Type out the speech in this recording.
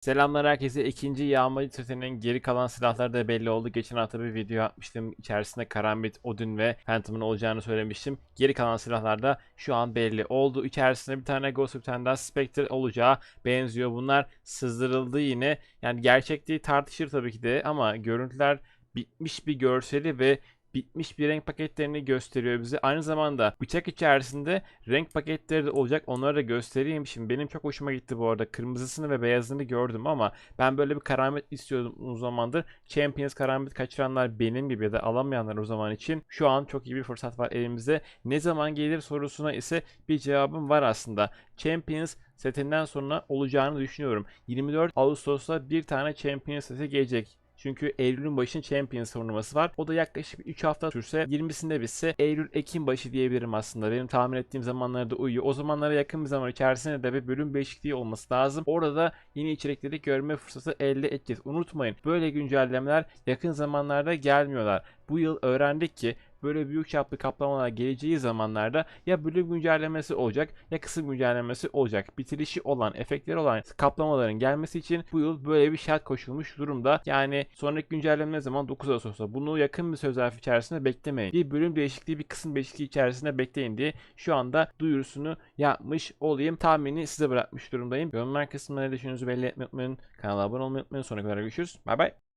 Selamlar herkese. İkinci yağmacı setinin geri kalan silahları da belli oldu. Geçen hafta bir video atmıştım. İçerisinde Karambit, Odin ve Phantom'ın olacağını söylemiştim. Geri kalan silahlar da şu an belli oldu. İçerisinde bir tane Ghost bir tane daha Spectre olacağı benziyor. Bunlar sızdırıldı yine. Yani gerçekliği tartışır tabii ki de ama görüntüler bitmiş bir görseli ve bitmiş bir renk paketlerini gösteriyor bize. Aynı zamanda bıçak içerisinde renk paketleri de olacak. Onları da göstereyim. Şimdi benim çok hoşuma gitti bu arada. Kırmızısını ve beyazını gördüm ama ben böyle bir karambit istiyordum uzun zamandır. Champions karambit kaçıranlar benim gibi ya da alamayanlar o zaman için şu an çok iyi bir fırsat var elimizde. Ne zaman gelir sorusuna ise bir cevabım var aslında. Champions setinden sonra olacağını düşünüyorum. 24 Ağustos'ta bir tane Champions seti gelecek. Çünkü Eylül'ün başında Champions turnuvası var. O da yaklaşık 3 hafta sürse 20'sinde bitse Eylül-Ekim başı diyebilirim aslında. Benim tahmin ettiğim zamanlarda uyuyor. O zamanlara yakın bir zaman içerisinde de bir bölüm değişikliği olması lazım. Orada da yeni içerikleri görme fırsatı elde edeceğiz. Unutmayın böyle güncellemeler yakın zamanlarda gelmiyorlar. Bu yıl öğrendik ki böyle büyük çaplı kaplamalar geleceği zamanlarda ya bölüm güncellemesi olacak ya kısım güncellemesi olacak. Bitirişi olan, efektleri olan kaplamaların gelmesi için bu yıl böyle bir şart koşulmuş durumda. Yani sonraki güncelleme zaman? 9 Ağustos'ta. Bunu yakın bir söz zarfı içerisinde beklemeyin. Bir bölüm değişikliği, bir kısım değişikliği içerisinde bekleyin diye şu anda duyurusunu yapmış olayım. Tahmini size bırakmış durumdayım. Yorumlar kısmına ne düşündüğünüzü belli etmeyi unutmayın. Kanala abone olmayı unutmayın. Sonraki videoda görüşürüz. Bay bay.